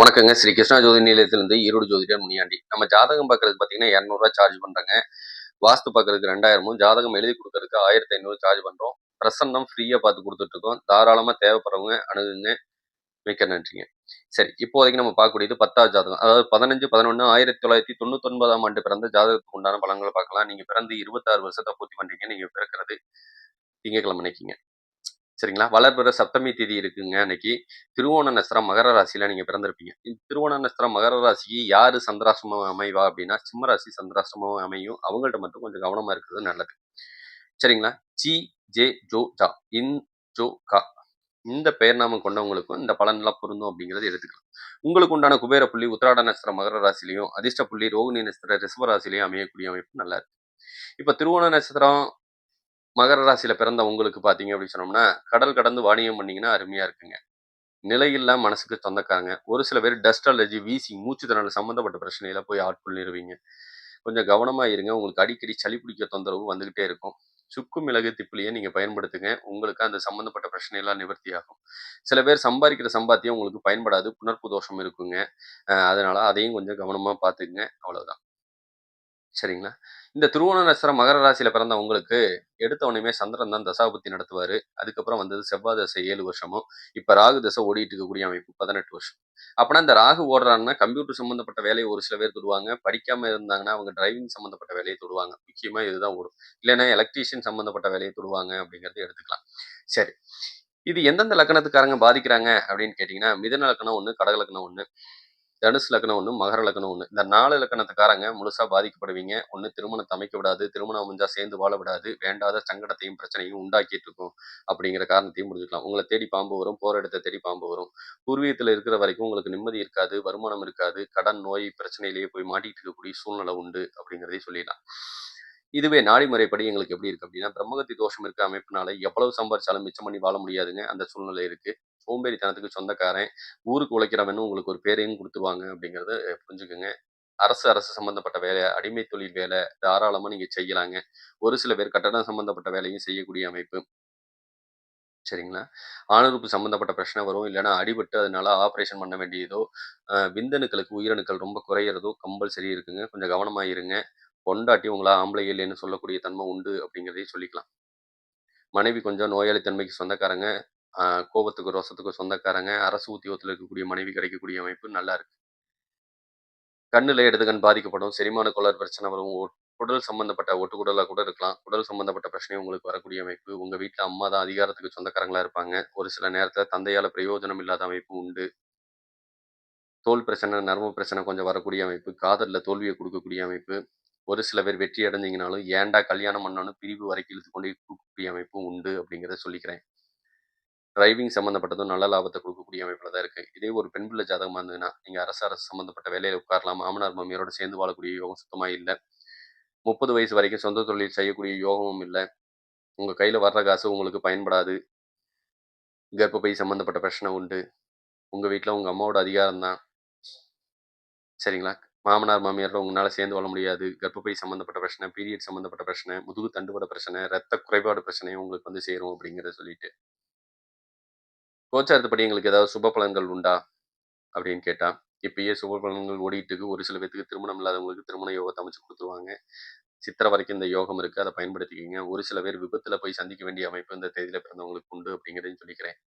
வணக்கங்க. ஸ்ரீ கிருஷ்ணா ஜோதி நிலையத்திலிருந்து ஈரோடு ஜோதிடர் முனியாண்டி. நம்ம ஜாதகம் பார்க்கறதுக்கு பார்த்தீங்கன்னா இரநூறுவா சார்ஜ் பண்ணுறாங்க வாஸ்து பார்க்கறதுக்கு ரெண்டாயிரமும் ஜாதகம் எழுதி கொடுக்கறதுக்கு ஆயிரத்தி ஐநூறு சார்ஜ் பண்ணுறோம் பிரசன்னம் ஃப்ரீயாக பார்த்து கொடுத்துட்ருக்கோம். தாராளமாக தேவைப்படுறவங்க அணுகுங்க. மிக்க நன்றிங்க. சரி இப்போதைக்கு நம்ம பார்க்கக்கூடியது பத்தாவது ஜாதகம். அதாவது பதினஞ்சு பதினொன்று ஆயிரத்தி தொள்ளாயிரத்தி தொண்ணூத்தொன்பதாம் ஆண்டு பிறந்த ஜாதகத்துக்கு உண்டான பலன்களை பார்க்கலாம். நீங்கள் பிறந்து இருபத்தாறு வருஷத்தை பூர்த்தி பண்ணுறீங்க நீங்கள் பிறக்கிறது திங்கக்கிழமை நினைக்கிங்க சரிங்களா? வளர்பிற சப்தமி தேதி இருக்குங்க அன்னைக்கு. திருவோண நஸ்திரம் மகர ராசியில நீங்க பிறந்திருப்பீங்க. திருவோண நஸ்திரம் மகர ராசிக்கு யாரு சந்திராசிரமம் அமைவா அப்படின்னா சிம்மராசி சந்திராசிரமம் அமையும். அவங்கள்ட்ட மட்டும் கொஞ்சம் கவனமா இருக்கிறது நல்லது. சரிங்களா? ஜி ஜே ஜோ ஜா. இன் ஜோ கா. இந்த பெயர் நாமம் கொண்டவங்களுக்கும் இந்த பலன்லாம் பொருந்தும் அப்படிங்கிறது எடுத்துக்கலாம். உங்களுக்கு உண்டான குபேர புள்ளி உத்திராட நட்சத்திரம் மகர ராசிலையும் அதிர்ஷ்ட புள்ளி ரோகிணி நட்சத்திர ரிஷப ராசிலையும் அமையக்கூடிய அமைப்பு நல்லா இருக்கு. இப்ப திருவோண நட்சத்திரம் மகர ராசியில் பிறந்த உங்களுக்கு பார்த்தீங்க அப்படின்னு சொன்னோம்னா கடல் கடந்து வாணியம் பண்ணீங்கன்னா அருமையாக இருக்குங்க. நிலையில்லா மனசுக்கு சொந்தக்காங்க ஒரு சில பேர் டஸ்ட் அலர்ஜி வீசி மூச்சு திறனில் சம்மந்தப்பட்ட பிரச்சனையில போய் ஆட்கொள்ளிடுவீங்க கொஞ்சம் கவனமா இருங்க. உங்களுக்கு அடிக்கடி சளி பிடிக்க தொந்தரவு வந்துக்கிட்டே இருக்கும். சுக்கு மிளகு திப்பிலியை நீங்கள் பயன்படுத்துங்க. உங்களுக்கு அந்த சம்மந்தப்பட்ட பிரச்சனையெல்லாம் நிவர்த்தி ஆகும் சில பேர் சம்பாதிக்கிற சம்பாத்தியம் உங்களுக்கு பயன்படாது. புனர்ப்பு தோஷம் இருக்குங்க. அதனால் அதனால அதையும் கொஞ்சம் கவனமாக பார்த்துக்குங்க. அவ்வளோதான் சரிங்களா? இந்த திருவோண நட்சத்திரம் மகர ராசியில பிறந்த உங்களுக்கு எடுத்த உடனே சந்திரன் தான் தசாபுத்தி நடத்துவாரு. அதுக்கப்புறம் வந்தது செவ்வாய் தசை ஏழு வருஷமும். இப்ப ராகு தசை ஓடிட்டு இருக்கக்கூடிய அமைப்பு பதினெட்டு வருஷம். அப்படின்னா இந்த ராகு ஓடுறாங்கன்னா கம்ப்யூட்டர் சம்பந்தப்பட்ட வேலையை ஒரு சில பேர் தொடுவாங்க. படிக்காம இருந்தாங்கன்னா அவங்க டிரைவிங் சம்பந்தப்பட்ட வேலையை தொடுவாங்க. முக்கியமா இதுதான் ஓடும். இல்லைன்னா எலக்ட்ரீஷியன் சம்பந்தப்பட்ட வேலையை தொடுவாங்க அப்படிங்கறத எடுத்துக்கலாம். சரி. இது எந்தெந்த லக்கணத்துக்காரங்க பாதிக்கிறாங்க அப்படின்னு கேட்டீங்கன்னா மிதன லக்கணம் ஒன்று கடக லக்கணம் ஒன்று தனுசு லக்னம் ஒன்று மகர லக்னம் ஒன்று இந்த நாலு லக்கணத்துக்காரங்க முழுசா பாதிக்கப்படுவீங்க. ஒன்று திருமணத்தை அமைக்க விடாது திருமணம் அமைஞ்சா சேர்ந்து வாழ விடாது வேண்டாத சங்கடத்தையும் பிரச்சனையும் உண்டாக்கிட்டு இருக்கும் அப்படிங்கிற காரணத்தையும் முடிஞ்சுக்கலாம் உங்களை தேடி பாம்பு வரும் போற இடத்த தேடி பாம்பு வரும். பூர்வீகத்தில் இருக்கிற வரைக்கும் உங்களுக்கு நிம்மதி இருக்காது வருமானம் இருக்காது கடன் நோய் பிரச்சனையிலேயே போய் மாட்டிட்டு இருக்கக்கூடிய சூழ்நிலை உண்டு அப்படிங்கிறதையும் சொல்லிடலாம். இதுவே நாடி முறைப்படி எங்களுக்கு எப்படி இருக்கு அப்படின்னா பிரம்மகத்தி தோஷம் இருக்க அமைப்பினால எவ்வளவு சம்பாரிச்சாலும் மிச்சம் பண்ணி வாழ முடியாதுங்க. அந்த சூழ்நிலை இருக்கு. சோம்பேறித்தனத்துக்கு சொந்தக்காரன் ஊருக்கு உழைக்கிறவன்னு உங்களுக்கு ஒரு பேரையும் கொடுத்துருவாங்க அப்படிங்கறத புரிஞ்சுக்குங்க. அரசு அரசு சம்பந்தப்பட்ட வேலை அடிமை தொழில் வேலை தாராளமாக நீங்கள் செய்யலாங்க. ஒரு சில பேர் கட்டடம் சம்பந்தப்பட்ட வேலையும் செய்யக்கூடிய அமைப்பு. சரிங்களா? ஆணுறுப்பு சம்மந்தப்பட்ட பிரச்சனை வரும். இல்லைன்னா அடிபட்டு அதனால ஆப்ரேஷன் பண்ண வேண்டியதோ விந்தணுக்களுக்கு உயிரணுக்கள் ரொம்ப குறையிறதோ கம்பல்சரி இருக்குங்க. கொஞ்சம் கவனமாக இருங்க பொண்டாட்டி உங்களா ஆம்பளை இல்லைன்னு சொல்லக்கூடிய தன்மை உண்டு அப்படிங்கிறதையும் சொல்லிக்கலாம். மனைவி கொஞ்சம் நோயாளித்தன்மைக்கு சொந்தக்காரங்க. கோபத்துக்கு ரோசத்துக்கு சொந்தக்காரங்க. அரசு உத்தியோகத்தில் இருக்கக்கூடிய மனைவி கிடைக்கக்கூடிய அமைப்பு நல்லா இருக்கு. கண்ணில் இடதுகண் பாதிக்கப்படும். செரிமான கோளாறு பிரச்சனை வரும். ஒ- உடல் சம்பந்தப்பட்ட ஒட்டுக்குடலாக கூட இருக்கலாம். உடல் சம்பந்தப்பட்ட பிரச்சனை உங்களுக்கு வரக்கூடிய அமைப்பு. உங்கள் வீட்டில் அம்மா தான் அதிகாரத்துக்கு சொந்தக்காரங்களா இருப்பாங்க. ஒரு சில நேரத்தில் தந்தையால் பிரயோஜனம் இல்லாத அமைப்பு உண்டு. தோல் பிரச்சனை நரம்பு பிரச்சனை கொஞ்சம் வரக்கூடிய அமைப்பு. காதலில் தோல்வியை கொடுக்கக்கூடிய அமைப்பு. ஒரு சில பேர் வெற்றி அடைஞ்சிங்கனாலும் ஏன்டா கல்யாணம் பண்ணாலும் பிரிவு வரைக்கும் இழுத்து கொண்டு கொடுக்கக்கூடிய அமைப்பும் உண்டு அப்படிங்கிறத சொல்லிக்கிறேன். டிரைவிங் சம்மந்தப்பட்டதும் நல்ல லாபத்தை கொடுக்கக்கூடிய அமைப்பில் தான் இருக்கு. இதே ஒரு பெண் பிள்ளை ஜாதகமாக இருந்ததுன்னா நீங்கள் அரசு அரசு சம்மந்தப்பட்ட வேலையில் உட்காரலாம் மாமனார் மாமியாரோட சேர்ந்து வாழக்கூடிய யோகம் சுத்தமாக இல்லை. முப்பது வயசு வரைக்கும் சொந்த தொழில் செய்யக்கூடிய யோகமும் இல்லை. உங்கள் கையில் வர்ற காசு உங்களுக்கு பயன்படாது. கர்ப்பப்பை சம்மந்தப்பட்ட பிரச்சனை உண்டு. உங்கள் வீட்டில் உங்கள் அம்மாவோட அதிகாரம் தான். சரிங்களா? மாமனார் மாமியாரில் உங்களால் சேர்ந்து வாழ முடியாது. கர்ப்பப்பை சம்மந்தப்பட்ட பிரச்சனை பீரியட் சம்மந்தப்பட்ட பிரச்சனை முதுகு தண்டுபட பிரச்சனை ரத்த குறைபாடு பிரச்சனையும் உங்களுக்கு வந்து சேரும் அப்படிங்கிறத சொல்லிட்டு. கோச்சாரத்துப்படி எங்களுக்கு ஏதாவது சுப பலன்கள் உண்டா? அப்படின்னு கேட்டால் இப்பயே சுப பலன்கள் ஓடிட்டு இருக்கு? ஒரு சில பேத்துக்கு திருமணம் இல்லாதவங்களுக்கு திருமண யோகத்தை அமைச்சு கொடுத்துருவாங்க. சித்திரை வரைக்கும் இந்த யோகம் இருக்கு. அதை பயன்படுத்திக்கிங்க. ஒரு சில பேர் விபத்துல போய் சந்திக்க வேண்டிய அமைப்பு இந்த தேதியில பிறந்தவங்களுக்கு உண்டு அப்படிங்கிறதையும் சொல்லிக்கிறேன்.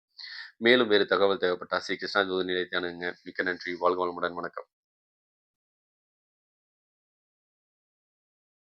மேலும் வேறு தகவல் தேவைப்பட்டா ஸ்ரீ கிருஷ்ணா ஜோதி நிலையத்தானுங்க மிக்க நன்றி. வாழ்க வளமுடன். வணக்கம்.